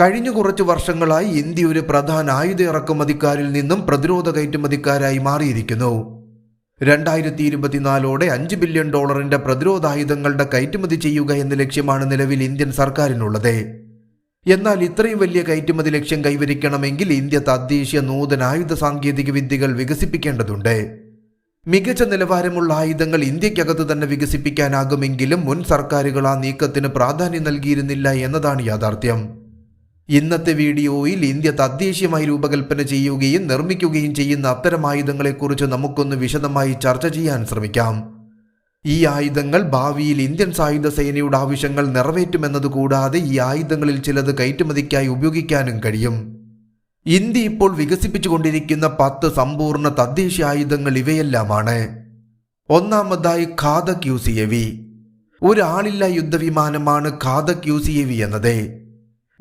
കഴിഞ്ഞ കുറച്ച് വർഷങ്ങളായി ഇന്ത്യ ഒരു പ്രധാന ആയുധ ഇറക്കുമതിക്കാരിൽ നിന്നും പ്രതിരോധ കയറ്റുമതിക്കാരായി മാറിയിരിക്കുന്നു. രണ്ടായിരത്തി ഇരുപത്തിനാലോടെ അഞ്ച് ബില്യൺ ഡോളറിന്റെ പ്രതിരോധ പ്രതിരോധായുധങ്ങളുടെ കയറ്റുമതി ചെയ്യുക എന്ന ലക്ഷ്യമാണ് നിലവിൽ ഇന്ത്യൻ സർക്കാരിനുള്ളത്. എന്നാൽ ഇത്രയും വലിയ കയറ്റുമതി ലക്ഷ്യം കൈവരിക്കണമെങ്കിൽ ഇന്ത്യ തദ്ദേശീയ നൂതന ആയുധ സാങ്കേതിക വിദ്യകൾ വികസിപ്പിക്കേണ്ടതുണ്ട്. മികച്ച നിലവാരമുള്ള ആയുധങ്ങൾ ഇന്ത്യക്കകത്ത് തന്നെ വികസിപ്പിക്കാനാകുമെങ്കിലും മുൻ സർക്കാരുകൾ ആ നീക്കത്തിന് പ്രാധാന്യം നൽകിയിരുന്നില്ല എന്നതാണ് യാഥാർത്ഥ്യം. ഇന്നത്തെ വീഡിയോയിൽ ഇന്ത്യ തദ്ദേശീയമായി രൂപകൽപ്പന ചെയ്യുകയും നിർമ്മിക്കുകയും ചെയ്യുന്ന അത്തരം ആയുധങ്ങളെക്കുറിച്ച് നമുക്കൊന്ന് വിശദമായി ചർച്ച ചെയ്യാൻ ശ്രമിക്കാം. ഈ ആയുധങ്ങൾ ഭാവിയിൽ ഇന്ത്യൻ സായുധ സേനയുടെ ആവശ്യങ്ങൾ നിറവേറ്റുമെന്നതുകൂടാതെ ഈ ആയുധങ്ങളിൽ ചിലത് കയറ്റുമതിക്കായി ഉപയോഗിക്കാനും കഴിയും. ഇന്ത്യ ഇപ്പോൾ വികസിപ്പിച്ചുകൊണ്ടിരിക്കുന്ന പത്ത് സമ്പൂർണ തദ്ദേശീയ ആയുധങ്ങൾ ഇവയെല്ലാമാണ്. ഒന്നാമതായി Ghatak U C A V. ഒരാളില്ല യുദ്ധവിമാനമാണ് Ghatak U C A V എന്നത്.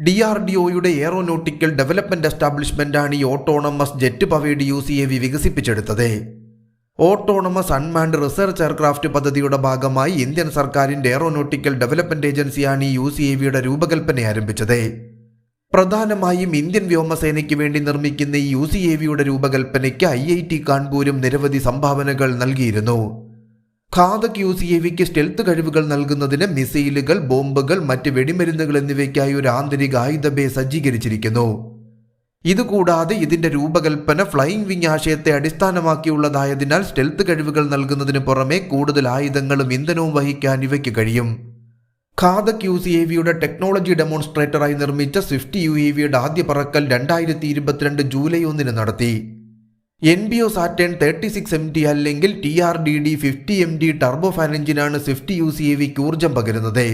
ഡി ആർ ഡി ഒയുടെ എയറോനോട്ടിക്കൽ ഡെവലപ്മെന്റ് എസ്റ്റാബ്ലിഷ്മെന്റാണ് ഈ autonomous jet powered U C A V വികസിപ്പിച്ചെടുത്തത്. ഓട്ടോണമസ് അൺമാൻഡ് റിസർച്ച് എയർക്രാഫ്റ്റ് പദ്ധതിയുടെ ഭാഗമായി ഇന്ത്യൻ സർക്കാരിന്റെ എയറോനോട്ടിക്കൽ ഡെവലപ്മെന്റ് ഏജൻസിയാണ് ഈ യു സി എ വിയുടെ രൂപകൽപ്പന ആരംഭിച്ചത്. പ്രധാനമായും ഇന്ത്യൻ വ്യോമസേനയ്ക്ക് വേണ്ടി നിർമ്മിക്കുന്ന ഈ യു സി എ വിയുടെ രൂപകൽപ്പനയ്ക്ക് ഐ ഐ ടി കാൺപൂരും നിരവധി സംഭാവനകൾ നൽകിയിരുന്നു. ഖാദക് യു സി എ വിക്ക് സ്റ്റെൽത്ത് കഴിവുകൾ നൽകുന്നതിന് മിസൈലുകൾ ബോംബുകൾ മറ്റ് വെടിമരുന്നുകൾ എന്നിവയ്ക്കായി ഒരു ആന്തരിക ആയുധ ബേ സജ്ജീകരിച്ചിരിക്കുന്നു. ഇതുകൂടാതെ ഇതിന്റെ രൂപകൽപ്പന ഫ്ലൈയിങ് വിങ് ആശയത്തെ അടിസ്ഥാനമാക്കിയുള്ളതായതിനാൽ സ്റ്റെൽത്ത് കഴിവുകൾ നൽകുന്നതിന് പുറമെ കൂടുതൽ ആയുധങ്ങളും ഇന്ധനവും വഹിക്കാൻ ഇവയ്ക്ക് കഴിയും. ഖാദക് യു സി എ വിയുടെ ടെക്നോളജി ഡെമോൺസ്ട്രേറ്ററായി നിർമ്മിച്ച സ്വിഫ്റ്റ് യു എ വിയുടെ ആദ്യ പറക്കൽ രണ്ടായിരത്തി ഇരുപത്തിരണ്ട് ജൂലൈ ഒന്നിന് നടത്തി. N P O Saturn thirty six M T അല്ലെങ്കിൽ T R D D fifty M D turbofan എഞ്ചിനാണ് സ്വിഫ്റ്റ് യു സി എ വിക്ക് ഊർജം പകരുന്നത്.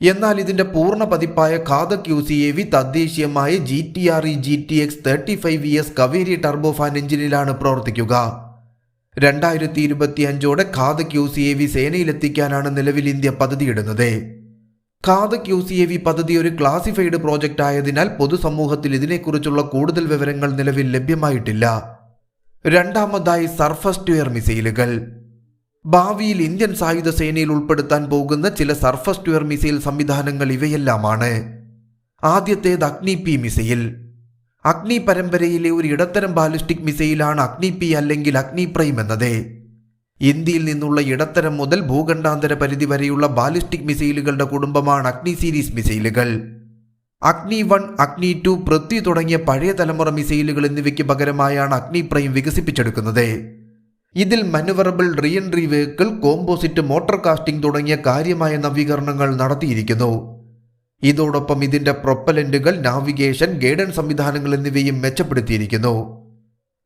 എന്നാൽ ഇതിന്റെ പൂർണ പതിപ്പായ Ghatak U C A V തദ്ദേശീയമായ G T R E G T X thirty five V S Kaveri turbofan എഞ്ചിനിലാണ് പ്രവർത്തിക്കുക. രണ്ടായിരത്തി ഇരുപത്തി അഞ്ചോടെ Ghatak U C A V സേനയിലെത്തിക്കാനാണ് നിലവിൽ India പദ്ധതിയിടുന്നത്. Ghatak U C A V പദ്ധതി ഒരു ക്ലാസിഫൈഡ് പ്രോജക്റ്റ് ആയതിനാൽ പൊതുസമൂഹത്തിൽ ഇതിനെക്കുറിച്ചുള്ള കൂടുതൽ വിവരങ്ങൾ നിലവിൽ ലഭ്യമായിട്ടില്ല. രണ്ടാമതായി സർഫസ് ടു എയർ മിസൈലുകൾ. ഭാവിയിൽ ഇന്ത്യൻ സായുധ സേനയിൽ ഉൾപ്പെടുത്താൻ പോകുന്ന ചില സർഫസ് ടു എയർ മിസൈൽ സംവിധാനങ്ങൾ ഇവയെല്ലാമാണ്. ആദ്യത്തേത് അഗ്നി പി മിസൈൽ. അഗ്നി പരമ്പരയിലെ ഒരു ഇടത്തരം ബാലിസ്റ്റിക് മിസൈലാണ് അഗ്നി പി അല്ലെങ്കിൽ അഗ്നി പ്രൈം എന്നത്. ഇന്ത്യയിൽ നിന്നുള്ള ഇടത്തരം മുതൽ ഭൂഖണ്ഡാന്തര പരിധി വരെയുള്ള ബാലിസ്റ്റിക് മിസൈലുകളുടെ കുടുംബമാണ് അഗ്നി സീരീസ് മിസൈലുകൾ. അഗ്നി വൺ അഗ്നി ടു പൃഥ്വി തുടങ്ങിയ പഴയ തലമുറ മിസൈലുകൾ എന്നിവയ്ക്ക് പകരമായാണ് അഗ്നി പ്രൈം വികസിപ്പിച്ചെടുക്കുന്നത്. ഇതിൽ manoeuvrable reentry vehicle composite motor casting തുടങ്ങിയ കാര്യമായ നവീകരണങ്ങൾ നടത്തിയിരിക്കുന്നു. ഇതോടൊപ്പം ഇതിന്റെ പ്രൊപ്പലന്റുകൾ നാവിഗേഷൻ ഗൈഡൻ സംവിധാനങ്ങൾ എന്നിവയും മെച്ചപ്പെടുത്തിയിരിക്കുന്നു.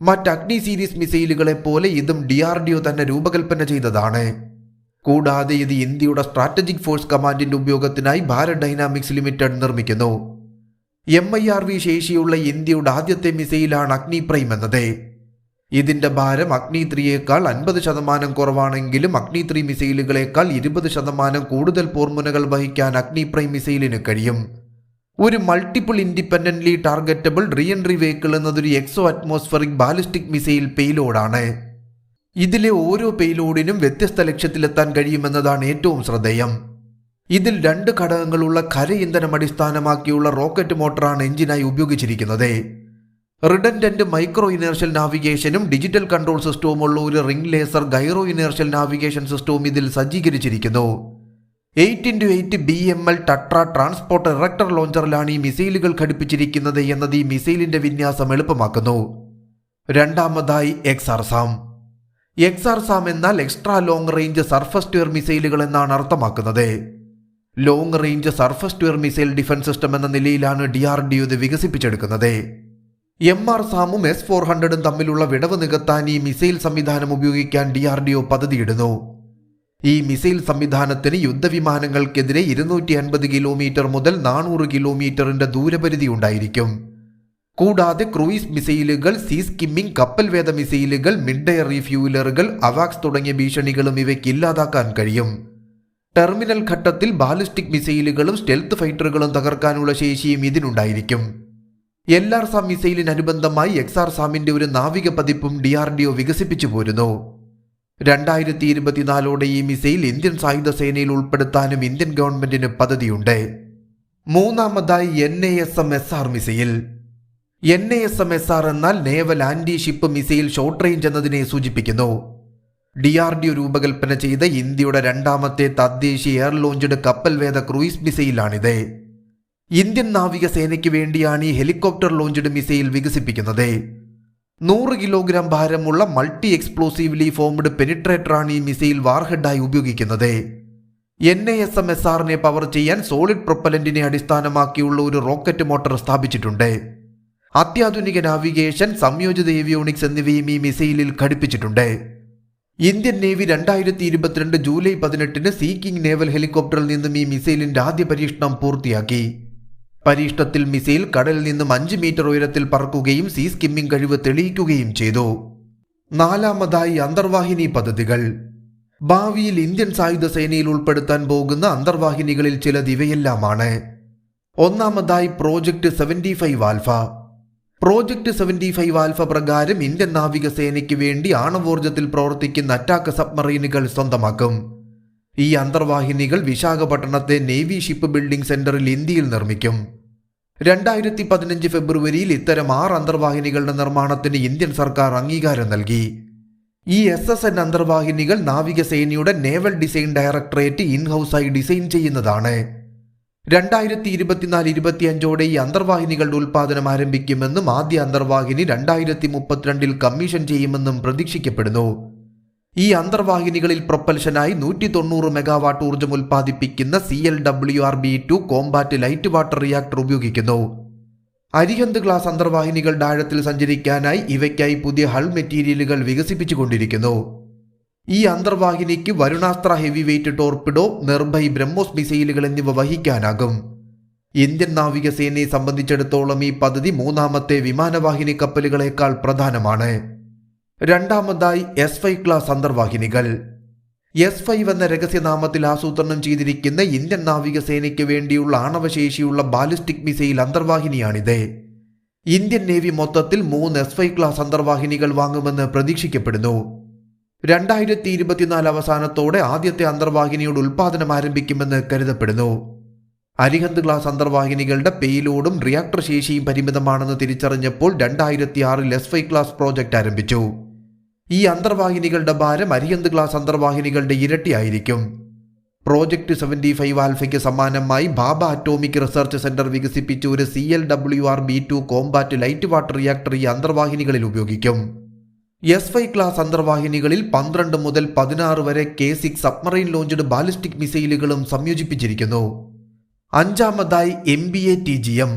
മറ്റ് അഗ്നി സീരീസ് മിസൈലുകളെ പോലെ ഇതും ഡി തന്നെ രൂപകൽപ്പന ചെയ്തതാണ്. കൂടാതെ ഇത് ഇന്ത്യയുടെ സ്ട്രാറ്റജിക് ഫോഴ്സ് കമാൻഡിന്റെ ഉപയോഗത്തിനായി ഭാരത് ഡൈനാമിക്സ് ലിമിറ്റഡ് നിർമ്മിക്കുന്നു. എം ഐ ആർ വി ശേഷിയുള്ള ഇന്ത്യയുടെ ആദ്യത്തെ മിസൈലാണ് അഗ്നി പ്രൈം എന്നത്. ഇതിന്റെ ഭാരം അഗ്നി ത്രീയേക്കാൾ അൻപത് ശതമാനം കുറവാണെങ്കിലും അഗ്നി ത്രീ മിസൈലുകളേക്കാൾ ഇരുപത് ശതമാനം കൂടുതൽ പോർമുനകൾ വഹിക്കാൻ അഗ്നി പ്രൈം മിസൈലിന് കഴിയും. ഒരു multiple independently targetable reentry vehicle എന്നതൊരു എക്സോ അറ്റ്മോസ്ഫറിക് ബാലിസ്റ്റിക് മിസൈൽ പെയ്ലോഡാണ് ഇതിലെ ഓരോ പേലോഡിനും വ്യത്യസ്ത ലക്ഷ്യത്തിലെത്താൻ കഴിയുമെന്നതാണ് ഏറ്റവും ശ്രദ്ധേയം. ഇതിൽ രണ്ട് ഘടകങ്ങളുള്ള ഖര ഇന്ധനം അടിസ്ഥാനമാക്കിയുള്ള റോക്കറ്റ് മോട്ടറാണ് എഞ്ചിനായി ഉപയോഗിച്ചിരിക്കുന്നത്. റിഡൻഡന്റ് മൈക്രോ ഇനേർഷ്യൽ നാവിഗേഷനും ഡിജിറ്റൽ കൺട്രോൾ സിസ്റ്റവും ഉള്ള ഒരു ring laser gyro inertial navigation സിസ്റ്റവും ഇതിൽ സജ്ജീകരിച്ചിരിക്കുന്നു. Eight into eight B M L Tatra transport erector ലോഞ്ചറിലാണ് ഈ മിസൈലുകൾ ഘടിപ്പിച്ചിരിക്കുന്നത് എന്നത് ഈ മിസൈലിന്റെ വിന്യാസം എളുപ്പമാക്കുന്നു. രണ്ടാമതായി എക്സാർസാം എക്സാർസാം എന്നാൽ extra long range surface to air മിസൈലുകൾ എന്നാണ് അർത്ഥമാക്കുന്നത്. Long range surface to air missile defence system എന്ന നിലയിലാണ് ഡി ആർ ഡി ഇത് വികസിപ്പിച്ചെടുക്കുന്നത്. എം ആർ സാമും എസ് ഫോർ ഹൺഡ്രഡും തമ്മിലുള്ള വിടവ് നികത്താൻ ഈ മിസൈൽ സംവിധാനം ഉപയോഗിക്കാൻ ഡി ആർ ഡി ഒ പദ്ധതിയിടുന്നു. ഈ മിസൈൽ സംവിധാനത്തിന് യുദ്ധവിമാനങ്ങൾക്കെതിരെ ഇരുന്നൂറ്റി അൻപത് കിലോമീറ്റർ മുതൽ നാനൂറ് കിലോമീറ്ററിന്റെ ദൂരപരിധി ഉണ്ടായിരിക്കും. കൂടാതെ ക്രൂയിസ് മിസൈലുകൾ സീ സ്കിമ്മിംഗ് കപ്പൽ വേദ മിസൈലുകൾ മിഡ് എയർ റീഫ്യൂലറുകൾ അവാക്സ് തുടങ്ങിയ ഭീഷണികളും ഇവയ്ക്ക് ഇല്ലാതാക്കാൻ കഴിയും. ടെർമിനൽ ഘട്ടത്തിൽ ബാലിസ്റ്റിക് മിസൈലുകളും സ്റ്റെൽത്ത് ഫൈറ്ററുകളും തകർക്കാനുള്ള ശേഷിയും ഇതിനുണ്ടായിരിക്കും. എൽ ആർ സാം മിസൈലിനനുബന്ധമായി എക്സ് ആർ സാമിന്റെ ഒരു നാവിക പതിപ്പും ഡി ആർ ഡി ഒ വികസിപ്പിച്ചു പോരുന്നു. രണ്ടായിരത്തി ഇരുപത്തിനാലോടെ ഈ മിസൈൽ ഇന്ത്യൻ സായുധ സേനയിൽ ഉൾപ്പെടുത്താനും ഇന്ത്യൻ ഗവൺമെന്റിന് പദ്ധതിയുണ്ട്. മൂന്നാമതായി N A S M S R missile. N A S M S R എന്നാൽ naval anti ship missile short range എന്നതിനെ സൂചിപ്പിക്കുന്നു. ഡി ആർ ഡി രൂപകൽപ്പന ചെയ്ത ഇന്ത്യയുടെ രണ്ടാമത്തെ തദ്ദേശീയ എയർ ലോഞ്ച്ഡ് കപ്പൽ വേദ ക്രൂയിസ് മിസൈലാണിത് ഇന്ത്യൻ നാവികസേനയ്ക്ക് വേണ്ടിയാണ് ഈ ഹെലികോപ്റ്റർ ലോഞ്ച്ഡ് മിസൈൽ വികസിപ്പിക്കുന്നത്. നൂറ് കിലോഗ്രാം ഭാരമുള്ള മൾട്ടി എക്സ്പ്ലോസീവ്ലി ഫോംഡ് പെനിട്രേറ്ററാണ് ഈ മിസൈൽ വാർഹെഡായി ഉപയോഗിക്കുന്നത്. N A S M S ആറിനെ പവർ ചെയ്യാൻ സോളിഡ് പ്രൊപ്പലന്റിനെ അടിസ്ഥാനമാക്കിയുള്ള ഒരു റോക്കറ്റ് മോട്ടോർ സ്ഥാപിച്ചിട്ടുണ്ട്. അത്യാധുനിക നാവിഗേഷൻ സംയോജിത ഏവിയോണിക്സ് എന്നിവയും ഈ മിസൈലിൽ ഘടിപ്പിച്ചിട്ടുണ്ട്. ഇന്ത്യൻ നേവി രണ്ടായിരത്തി ഇരുപത്തിരണ്ട് ജൂലൈ പതിനെട്ടിന് സീ നേവൽ ഹെലികോപ്റ്ററിൽ നിന്നും ഈ മിസൈലിന്റെ ആദ്യ പരീക്ഷണം പൂർത്തിയാക്കി. പരീക്ഷണത്തിൽ മിസൈൽ കടലിൽ നിന്നും അഞ്ച് മീറ്റർ ഉയരത്തിൽ പറക്കുകയും സീ സ്കിമ്മിംഗ് കഴിവ് തെളിയിക്കുകയും ചെയ്തു. നാലാമതായി അന്തർവാഹിനി പദ്ധതികൾ. ഭാവിയിൽ ഇന്ത്യൻ സായുധ സേനയിൽ ഉൾപ്പെടുത്താൻ പോകുന്ന അന്തർവാഹിനികളിൽ ചിലത് ഇവയെല്ലാമാണ് ഒന്നാമതായി project seventy five alpha. Project seventy five alpha പ്രകാരം ഇന്ത്യൻ നാവികസേനയ്ക്ക് വേണ്ടി ആണവോർജത്തിൽ പ്രവർത്തിക്കുന്ന അറ്റാക്ക് സബ്മറീനുകൾ സ്വന്തമാക്കും. ഈ അന്തർവാഹിനികൾ വിശാഖപട്ടണത്തെ നേവി ഷിപ്പ് ബിൽഡിംഗ് സെന്ററിൽ ഇന്ത്യയിൽ നിർമ്മിക്കും. രണ്ടായിരത്തി പതിനഞ്ച് ഫെബ്രുവരിയിൽ ഇത്തരം ആറ് അന്തർവാഹിനികളുടെ നിർമ്മാണത്തിന് ഇന്ത്യൻ സർക്കാർ അംഗീകാരം നൽകി. ഈ എസ് എസ് എൻ അന്തർവാഹിനികൾ നാവികസേനയുടെ നേവൽ ഡിസൈൻ ഡയറക്ടറേറ്റ് ഇൻഹൌസായി ഡിസൈൻ ചെയ്യുന്നതാണ്. രണ്ടായിരത്തി ഇരുപത്തിനാല് ഇരുപത്തിയഞ്ചോടെ ഈ അന്തർവാഹിനികളുടെ ഉൽപ്പാദനം ആരംഭിക്കുമെന്നും ആദ്യ അന്തർവാഹിനി രണ്ടായിരത്തി മുപ്പത്തിരണ്ടിൽ കമ്മീഷൻ ചെയ്യുമെന്നും പ്രതീക്ഷിക്കപ്പെടുന്നു. ഈ അന്തർവാഹിനികളിൽ പ്രൊപ്പൽഷനായി നൂറ്റി തൊണ്ണൂറ് മെഗാവാട്ട് ഊർജം ഉൽപ്പാദിപ്പിക്കുന്ന C L W R B two compact light water reactor ഉപയോഗിക്കുന്നു. അരിഹന്ത് ഗ്ലാസ് അന്തർവാഹിനികളുടെ ആഴത്തിൽ സഞ്ചരിക്കാനായി ഇവയ്ക്കായി പുതിയ ഹൾ മെറ്റീരിയലുകൾ വികസിപ്പിച്ചുകൊണ്ടിരിക്കുന്നു. ഈ അന്തർവാഹിനിക്ക് Varunastra heavy weight torpedo Nirbhay BrahMos മിസൈലുകൾ എന്നിവ വഹിക്കാനാകും. ഇന്ത്യൻ നാവികസേനയെ സംബന്ധിച്ചിടത്തോളം ഈ പദ്ധതി മൂന്നാമത്തെ വിമാനവാഹിനി കപ്പലുകളേക്കാൾ പ്രധാനമാണ്. രണ്ടാമതായി എസ് ഫൈവ് ക്ലാസ് അന്തർവാഹിനികൾ. എസ് ഫൈവ് എന്ന രഹസ്യനാമത്തിൽ ആസൂത്രണം ചെയ്തിരിക്കുന്ന ഇന്ത്യൻ നാവികസേനയ്ക്ക് വേണ്ടിയുള്ള ആണവശേഷിയുള്ള ബാലിസ്റ്റിക് മിസൈൽ അന്തർവാഹിനിയാണിത്. ഇന്ത്യൻ നേവി മൊത്തത്തിൽ മൂന്ന് എസ് ഫൈവ് ക്ലാസ് അന്തർവാഹിനികൾ വാങ്ങുമെന്ന് പ്രതീക്ഷിക്കപ്പെടുന്നു. രണ്ടായിരത്തി ഇരുപത്തിനാല് അവസാനത്തോടെ ആദ്യത്തെ അന്തർവാഹിനിയുടെ ഉൽപാദനം ആരംഭിക്കുമെന്ന് കരുതപ്പെടുന്നു. അരിഹന്ത് ഗ്ലാസ് അന്തർവാഹിനികളുടെ പേയിലോടും റിയാക്ടർ ശേഷിയും പരിമിതമാണെന്ന് തിരിച്ചറിഞ്ഞപ്പോൾ രണ്ടായിരത്തി ആറിൽ എസ് ഫൈവ് ക്ലാസ് പ്രോജക്റ്റ് ആരംഭിച്ചു. ഈ അന്തർവാഹിനികളുടെ ഭാരം അരിഹന്ത് ഗ്ലാസ് അന്തർവാഹിനികളുടെ ഇരട്ടിയായിരിക്കും പ്രോജക്റ്റ് സെവന്റി ഫൈവ് ആൽഫയ്ക്ക് സമാനമായി ബാബ അറ്റോമിക് റിസർച്ച് സെന്റർ വികസിപ്പിച്ച ഒരു C L W R B two compact light water reactor ഈ അന്തർവാഹിനികളിൽ ഉപയോഗിക്കും. എസ് വൈ ക്ലാസ് അന്തർവാഹിനികളിൽ പന്ത്രണ്ട് മുതൽ പതിനാറ് വരെ K six submarine launched ballistic മിസൈലുകളും സംയോജിപ്പിച്ചിരിക്കുന്നു. അഞ്ചാമതായി M B A T G M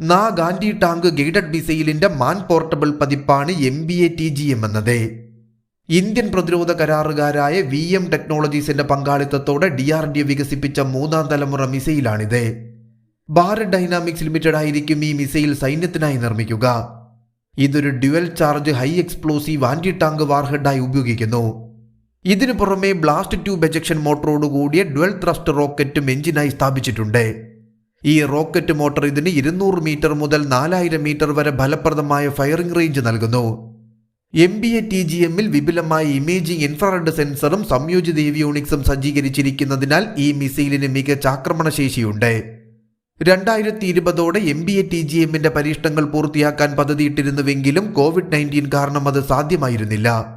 നാ ഗാന്ധി ടാങ്ക് ഗൈഡഡ് മിസൈലിന്റെ മാൻ പോർട്ടബിൾ പതിപ്പാണ് M B A T G M എന്നത്. ഇന്ത്യൻ പ്രതിരോധ കരാറുകാരായ വി എം ടെക്നോളജീസിന്റെ പങ്കാളിത്തത്തോടെ ഡി ആർ ഡി വികസിപ്പിച്ച മൂന്നാം തലമുറ മിസൈലാണിത്. ഭാരത് ഡൈനാമിക്സ് ലിമിറ്റഡ് ആയിരിക്കും ഈ മിസൈൽ സൈന്യത്തിനായി നിർമ്മിക്കുക. ഇതൊരു dual charge high explosive anti tank വാർഹെഡായി ഉപയോഗിക്കുന്നു. ഇതിനു പുറമെ ബ്ലാസ്റ്റ് ട്യൂബ് എജക്ഷൻ മോട്ടറോട് കൂടിയ ഡ്വൽ ത്രസ്റ്റ് റോക്കറ്റും എഞ്ചിനായി സ്ഥാപിച്ചിട്ടുണ്ട്. ഈ റോക്കറ്റ് മോട്ടോർ ഇതിന് ഇരുന്നൂറ് മീറ്റർ മുതൽ നാലായിരം മീറ്റർ വരെ ഫലപ്രദമായ ഫയറിംഗ് റേഞ്ച് നൽകുന്നു. M B A T G എമ്മിൽ വിപുലമായ ഇമേജിംഗ് ഇൻഫ്രാറെഡ് സെൻസറും സംയോജിത ഏവിയോണിക്സും സജ്ജീകരിച്ചിരിക്കുന്നതിനാൽ ഈ മിസൈലിന് മികച്ച ആക്രമണശേഷിയുണ്ട്. രണ്ടായിരത്തി ഇരുപതോടെ M B A T G എമ്മിന്റെ പരീക്ഷണങ്ങൾ പൂർത്തിയാക്കാൻ പദ്ധതിയിട്ടിരുന്നുവെങ്കിലും കോവിഡ് നയന്റീൻ കാരണം അത് സാധ്യമായിരുന്നില്ല.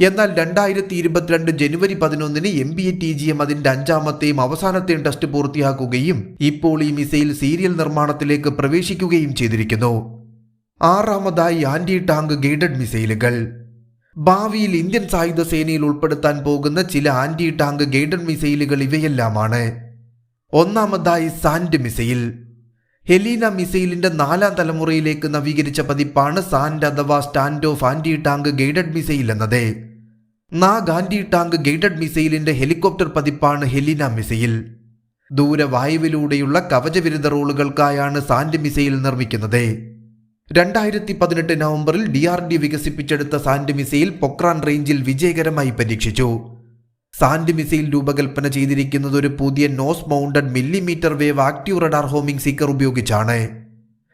എന്നാൽ രണ്ടായിരത്തി ഇരുപത്തിരണ്ട് ജനുവരി പതിനൊന്നിന് M B A T G M അതിന്റെ അഞ്ചാമത്തെയും അവസാനത്തെയും ടെസ്റ്റ് പൂർത്തിയാക്കുകയും ഇപ്പോൾ ഈ മിസൈൽ സീരിയൽ നിർമ്മാണത്തിലേക്ക് പ്രവേശിക്കുകയും ചെയ്തിരിക്കുന്നു. ആറാമതായി ആന്റി ടാങ്ക് ഗൈഡഡ് മിസൈലുകൾ. ഭാവിയിൽ ഇന്ത്യൻ സായുധ സേനയിൽ ഉൾപ്പെടുത്താൻ പോകുന്ന ചില ആന്റി ടാങ്ക് ഗൈഡഡ് മിസൈലുകൾ ഇവയെല്ലാമാണ്. ഒന്നാമതായി സാൻഡ് മിസൈൽ. ഹെലീന മിസൈലിന്റെ നാലാം തലമുറയിലേക്ക് നവീകരിച്ച പതിപ്പാണ് സാൻഡ് അഥവാ stand off anti tank guided missile എന്നത്. നാഗ് ആന്റി ടാങ്ക് ഗൈഡഡ് മിസൈലിന്റെ ഹെലികോപ്റ്റർ പതിപ്പാണ് ഹെലീന മിസൈൽ. ദൂരവായുവിലൂടെയുള്ള കവചവിരുദ്ധ റോളുകൾക്കായാണ് സാൻഡ് മിസൈൽ നിർമ്മിക്കുന്നത്. രണ്ടായിരത്തി പതിനെട്ട് നവംബറിൽ ഡി ആർ ഡി വികസിപ്പിച്ചെടുത്ത സാൻഡ് മിസൈൽ പൊക്രാൻ റേഞ്ചിൽ വിജയകരമായി പരീക്ഷിച്ചു. സാൻഡ് മിസൈൽ രൂപകൽപ്പന ചെയ്തിരിക്കുന്നത് ഒരു പുതിയ nose mounted millimetre wave active radar homing seeker ഉപയോഗിച്ചാണ്.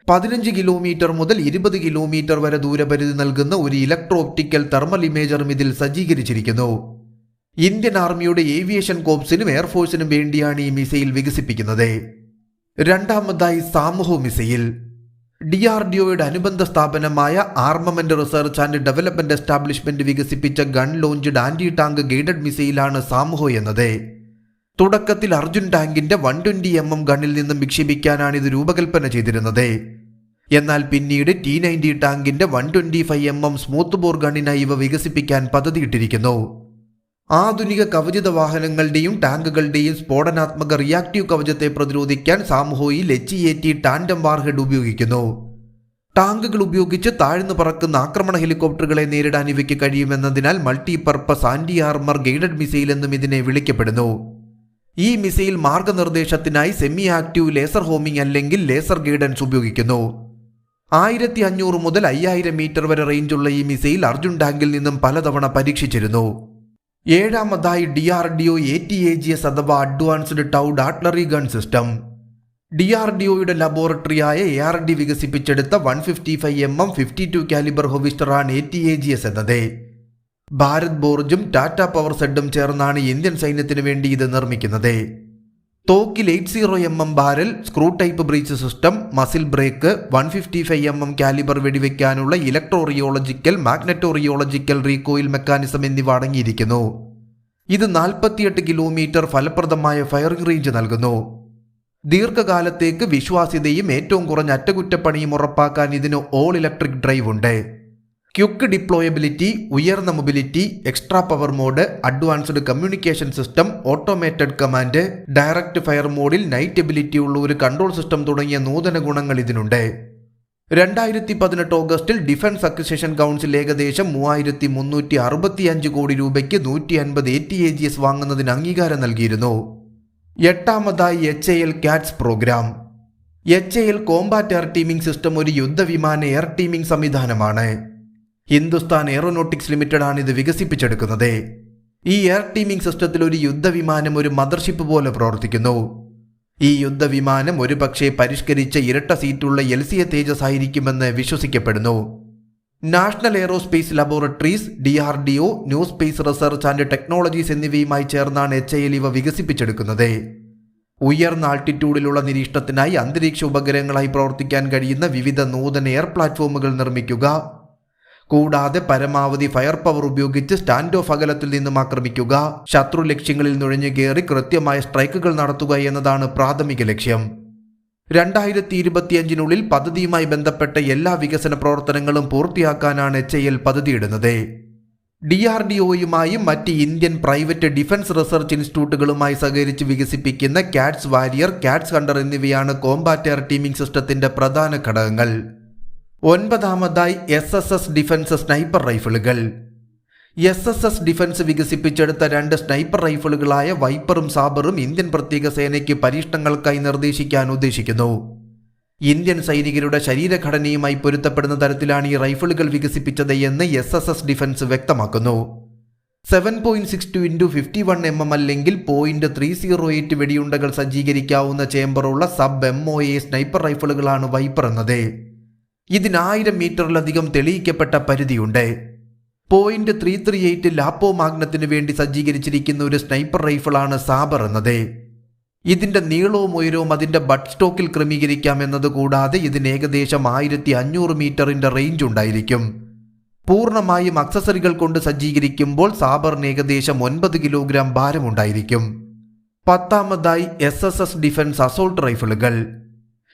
പതിനഞ്ച് കിലോമീറ്റർ മുതൽ ഇരുപത് കിലോമീറ്റർ വരെ ദൂരപരിധി നൽകുന്ന ഒരു ഇലക്ട്രോ ഒപ്റ്റിക്കൽ തെർമൽ ഇമേജറും ഇതിൽ സജ്ജീകരിച്ചിരിക്കുന്നു. ഇന്ത്യൻ ആർമിയുടെ ഏവിയേഷൻ കോപ്സിനും എയർഫോഴ്സിനും വേണ്ടിയാണ് ഈ മിസൈൽ വികസിപ്പിക്കുന്നത്. രണ്ടാമതായി SAMHO missile. D R D ഒയുടെ അനുബന്ധ സ്ഥാപനമായ armament research and development establishment വികസിപ്പിച്ച gun launched anti tank guided മിസൈലാണ് SAMHO എന്നത്. തുടക്കത്തിൽ അർജുൻ ടാങ്കിന്റെ വൺ ട്വന്റി എം എം ഗണ്ണിൽ നിന്നും വിക്ഷേപിക്കാനാണ് ഇത് രൂപകൽപ്പന ചെയ്തിരുന്നത്. എന്നാൽ പിന്നീട് ടി നയന്റി ടാങ്കിന്റെ one twenty five M M smooth bore ഗണ്ണിനായി ഇവ വികസിപ്പിക്കാൻ പദ്ധതിയിട്ടിരിക്കുന്നു. ആധുനിക കവചിത വാഹനങ്ങളുടെയും ടാങ്കുകളുടെയും സ്ഫോടനാത്മക റിയാക്റ്റീവ് കവചത്തെ പ്രതിരോധിക്കാൻ സാമുഹോയിൽ H A T tandem warhead ഉപയോഗിക്കുന്നു. ടാങ്കുകൾ ഉപയോഗിച്ച് താഴ്ന്നു പറക്കുന്ന ആക്രമണ ഹെലികോപ്റ്ററുകളെ നേരിടാൻ ഇവയ്ക്ക് കഴിയുമെന്നതിനാൽ multipurpose anti armour guided missile എന്നും ഇതിനെ വിളിക്കപ്പെടുന്നു. ഈ മിസൈൽ മാർഗനിർദ്ദേശത്തിനായി സെമി ആക്റ്റീവ് ലേസർ ഹോമിംഗ് അല്ലെങ്കിൽ ലേസർ ഗൈഡൻസ് ഉപയോഗിക്കുന്നു. ആയിരത്തി അഞ്ഞൂറ് മുതൽ അയ്യായിരം മീറ്റർ വരെ റേഞ്ചുള്ള ഈ മിസൈൽ അർജുൻ ടാങ്കിൽ നിന്നും പലതവണ പരീക്ഷിച്ചിരുന്നു. ഏഴാമതായി D R D O A T A G S അഥവാ advanced towed artillery gun system D R D ഒയുടെ ലബോറട്ടറിയായ എ ആർ ഡി വികസിപ്പിച്ചെടുത്ത one fifty five M M fifty two calibre ഹൊവിസ്റ്ററാണ് A T A G S എന്നത്. ഭാരത് ബോർജും Tata power സെഡും ചേർന്നാണ് Indian സൈന്യത്തിനു വേണ്ടി ഇത് നിർമ്മിക്കുന്നത്. തോക്കിൽ eight zero M M barrel screw type breech system muzzle brake one fifty five M M calibre വെടിവെക്കാനുള്ള electrorheological magnetorheological recoil mechanism എന്നിവ അടങ്ങിയിരിക്കുന്നു. ഇത് നാൽപ്പത്തിയെട്ട് കിലോമീറ്റർ ഫലപ്രദമായ ഫയറിംഗ് റേഞ്ച് നൽകുന്നു. ദീർഘകാലത്തേക്ക് വിശ്വാസ്യതയും ഏറ്റവും കുറഞ്ഞ അറ്റകുറ്റപ്പണിയും ഉറപ്പാക്കാൻ ഇതിന് ഓൾ ഇലക്ട്രിക് ഡ്രൈവ് ഉണ്ട്. ക്യുക്ക് ഡിപ്ലോയബിലിറ്റി ഉയർന്ന mobility extra power mode advanced communication system automated command direct fire മോഡിൽ നൈറ്റ് എബിലിറ്റി ഉള്ള ഒരു കൺട്രോൾ സിസ്റ്റം തുടങ്ങിയ നൂതന ഗുണങ്ങൾ ഇതിനുണ്ട്. രണ്ടായിരത്തി പതിനെട്ട് ഓഗസ്റ്റിൽ ഡിഫൻസ് അക്വിസിഷൻ കൗൺസിൽ ഏകദേശം മൂവായിരത്തി മുന്നൂറ്റി അറുപത്തി അഞ്ച് കോടി രൂപയ്ക്ക് നൂറ്റി അൻപത് A T A G S വാങ്ങുന്നതിന് അംഗീകാരം നൽകിയിരുന്നു. എട്ടാമതായി H A L CATS programme H A L combat air teaming system ഒരു യുദ്ധവിമാന എയർ ടീമിംഗ് സംവിധാനമാണ്. ഹിന്ദുസ്ഥാൻ എയറോനോട്ടിക്സ് ലിമിറ്റഡാണ് ഇത് വികസിപ്പിച്ചെടുക്കുന്നത്. ഈ എയർ ടീമിംഗ് സിസ്റ്റത്തിൽ ഒരു യുദ്ധവിമാനം ഒരു മദർഷിപ്പ് പോലെ പ്രവർത്തിക്കുന്നു. ഈ യുദ്ധവിമാനം ഒരുപക്ഷെ പരിഷ്കരിച്ച ഇരട്ട സീറ്റുള്ള എൽ സി എ തേജസ് ആയിരിക്കുമെന്ന് വിശ്വസിക്കപ്പെടുന്നു. National aerospace laboratories D R D O new space research and technologies എന്നിവയുമായി ചേർന്നാണ് എച്ച് ഐ എൽ ഇവ വികസിപ്പിച്ചെടുക്കുന്നത്. ഉയർന്ന ആൾട്ടിറ്റ്യൂഡിലുള്ള നിരീക്ഷണത്തിനായി അന്തരീക്ഷ ഉപഗ്രഹങ്ങളായി പ്രവർത്തിക്കാൻ കഴിയുന്ന വിവിധ നൂതന എയർ പ്ലാറ്റ്ഫോമുകൾ നിർമ്മിക്കുക കൂടാതെ പരമാവധി ഫയർ പവർ ഉപയോഗിച്ച് സ്റ്റാൻഡ് ഓഫ് അകലത്തിൽ നിന്നും ആക്രമിക്കുക. ശത്രു ലക്ഷ്യങ്ങളിൽ നുഴഞ്ഞു കയറി കൃത്യമായ സ്ട്രൈക്കുകൾ നടത്തുക എന്നതാണ് പ്രാഥമിക ലക്ഷ്യം. രണ്ടായിരത്തി ഇരുപത്തിയഞ്ചിനുള്ളിൽ പദ്ധതിയുമായി ബന്ധപ്പെട്ട എല്ലാ വികസന പ്രവർത്തനങ്ങളും പൂർത്തിയാക്കാനാണ് എച്ച് ഐ എൽ പദ്ധതിയിടുന്നത്. ഡി ആർ ഡി ഒയുമായും മറ്റ് ഇന്ത്യൻ പ്രൈവറ്റ് ഡിഫൻസ് റിസർച്ച് ഇൻസ്റ്റിറ്റ്യൂട്ടുകളുമായി സഹകരിച്ച് വികസിപ്പിക്കുന്ന കാറ്റ്സ് വാരിയർ കാറ്റ്സ് ഹണ്ടർ എന്നിവയാണ് കോമ്പാറ്റ് എയർ ടീമിംഗ് സിസ്റ്റത്തിന്റെ പ്രധാന ഘടകങ്ങൾ. ഒൻപതാമതായി S S S defence sniper റൈഫിളുകൾ S S S defence വികസിപ്പിച്ചെടുത്ത രണ്ട് സ്നൈപ്പർ റൈഫിളുകളായ വൈപ്പറും സാബറും ഇന്ത്യൻ പ്രത്യേക സേനയ്ക്ക് പരീക്ഷണങ്ങൾക്കായി നിർദ്ദേശിക്കാൻ ഉദ്ദേശിക്കുന്നു. ഇന്ത്യൻ സൈനികരുടെ ശരീരഘടനയുമായി പൊരുത്തപ്പെടുന്ന തരത്തിലാണ് ഈ റൈഫിളുകൾ വികസിപ്പിച്ചത് എന്ന് എസ് എസ് എസ് ഡിഫൻസ് വ്യക്തമാക്കുന്നു. Seven point six two into fifty one M M അല്ലെങ്കിൽ പോയിന്റ് ത്രീ സീറോ എയ്റ്റ് വെടിയുണ്ടകൾ സജ്ജീകരിക്കാവുന്ന ചേംബറുള്ള sub M O A sniper റൈഫിളുകളാണ് viper എന്നത്. ഇതിനായിരം മീറ്ററിലധികം തെളിയിക്കപ്പെട്ട പരിധിയുണ്ട്. Point three three eight Lapua മാഗ്നത്തിന് വേണ്ടി സജ്ജീകരിച്ചിരിക്കുന്ന ഒരു സ്നൈപ്പർ റൈഫിളാണ് സാബർ എന്നത്. ഇതിന്റെ നീളവും ഉയരവും അതിന്റെ ബഡ് സ്റ്റോക്കിൽ ക്രമീകരിക്കാം എന്നതുകൂടാതെ ഇതിന് ഏകദേശം ആയിരത്തി അഞ്ഞൂറ് മീറ്ററിന്റെ റേഞ്ച് ഉണ്ടായിരിക്കും. പൂർണമായും അക്സസറികൾ കൊണ്ട് സജ്ജീകരിക്കുമ്പോൾ സാബറിന് ഏകദേശം ഒൻപത് കിലോഗ്രാം ഭാരമുണ്ടായിരിക്കും. പത്താമതായി S S S defence assault റൈഫിളുകൾ.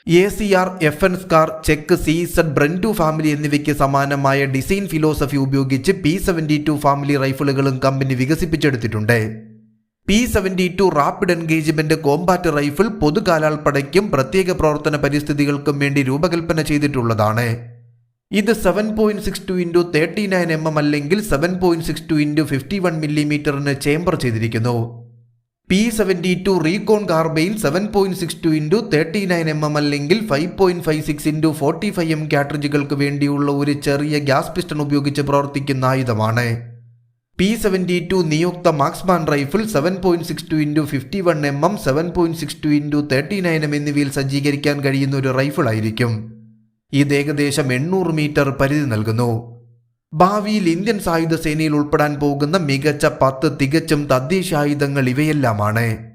A C R F N SCAR check C Z Bren two family എന്നിവയ്ക്ക് സമാനമായ ഡിസൈൻ ഫിലോസഫി ഉപയോഗിച്ച് പി സെവന്റി ടു ഫാമിലി റൈഫിളുകളും കമ്പനി വികസിപ്പിച്ചെടുത്തിട്ടുണ്ട്. P seventy two rapid engagement combat rifle പൊതുകാലാൾപ്പടയ്ക്കും പ്രത്യേക പ്രവർത്തന പരിസ്ഥിതികൾക്കും വേണ്ടി രൂപകൽപ്പന ചെയ്തിട്ടുള്ളതാണ്. ഇത് seven point six two into thirty nine M M അല്ലെങ്കിൽ seven point six two into fifty one മില്ലിമീറ്ററിന് chamber ചെയ്തിരിക്കുന്നു. P seventy two recon carbine seven point six two into thirty nine M M അല്ലെങ്കിൽ five point five six into forty five M കാട്രിജുകൾക്ക് വേണ്ടിയുള്ള ഒരു ചെറിയ gas piston ഉപയോഗിച്ച് പ്രവർത്തിക്കുന്ന ആയുധമാണ്. P seventy two നിയുക്ത marksman rifle seven point six two into fifty one M M seven point six two into thirty nine M എന്നിവയിൽ സജ്ജീകരിക്കാൻ കഴിയുന്ന ഒരു റൈഫിൾ ആയിരിക്കും ഇത് ഏകദേശം എണ്ണൂറ് മീറ്റർ പരിധി നൽകുന്നു. ഭാവിയിൽ ഇന്ത്യൻ സായുധ സേനയിൽ ഉൾപ്പെടാൻ പോകുന്ന മികച്ച പത്ത് തികച്ചും തദ്ദേശായുധങ്ങൾ ഇവയെല്ലാമാണ്.